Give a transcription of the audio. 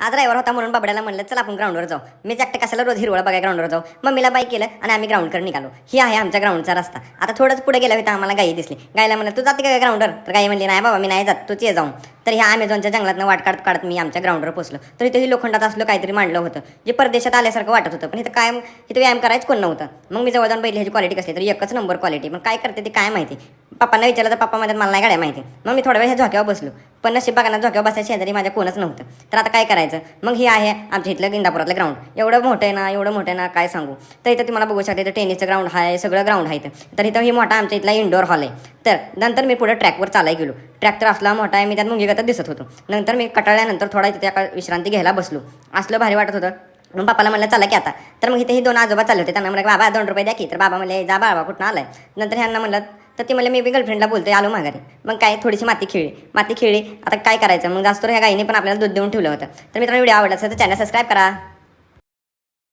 आज ड्रायव्हर होता म्हणून बाबड्याला म्हणलं चल आपण ग्राउंडवर जाऊ. मी एकटं कशाला रोज हिरवळ बघाय ग्राउंडवर जाऊ? मम्मीला बाईक केलं आणि आम्ही ग्राउंडकडे निघालो. ही आहे आमच्या ग्राउंडचा रस्ता. आता थोडंच पुढे गेलं होता आम्हाला गाई दिसली. गायला म्हणलं तू जाते का ग्राउंडवर तर गाई म्हणली नाही बाबा मी नाही जात. तूच ये जाऊन. तर ह्या अमेझॉनच्या जंगलातनं वाट काढत काढत मी आमच्या ग्राउंडवर पोचलो. तर इथे ही लोखंडात असलं काहीतरी मांडलं होतं जे परदेशात आल्यासारखं वाटत होतं. पण इथं काय इथं व्यायाम करायचं कोण नव्हतं. मग मी जवळ जाऊन पहिली ह्याची क्वालिटी कसली? तर एकच नंबर क्वालिटी पण काय करते ते काय माहिती? पप्पांना विचारलं तर पप्पा म्हणतात मला नाही गाड्या माहिती. मग मी थोड्या वेळ ह्या झोक्यावर बसलो. पण नशीब बघाना झोक्यावर बसायच्या शेजारी माझ्या कोणच नव्हतं. तर आता काय करायचं? मग ही आहे आमच्या इथलं इंदापुरातलं ग्राउंड एवढं मोठं आहे ना एवढं मोठं आहे ना काय सांगू? तर इथं तुम्हाला बघू शकता इथं टेनिसचं ग्राउंड आहे सगळं ग्राउंड आहे इथं. तर इथं ही मोठा आमच्या इथला इंडोर हॉल आहे. तर नंतर मी पुढे ट्रॅकवर चालाय गेलो. ट्रॅक तर असला मोठा आहे मी त्यात मुंगीगतच दिसत होतो. नंतर मी कटाळल्यानंतर थोडा तिथे विश्रांती घ्यायला बसलो. असलं भारी वाटत होतं. मग बापाला म्हणलं चला की आता. तर मग इथे ही दोन आजोबा चालले होते. त्यांना म्हणलं बाबा दोन रुपये द्या की. तर बाबा म्हणले जा बाबा कुठं आलाय? नंतर ह्यांना म्हणलं तर ते म्हणलं मी बी गर्लफ्रेंडला बोलते आलो माघारी. मग काय थोडीशी माती खेळली. माती खेळली. आता काय करायचं? मग जास्त ह्या गाईने पण आपल्याला दूध देऊन ठेवलं होतं. तर मित्रांनो व्हिडिओ आवडला असेल तर चॅनल सबस्क्राईब करा.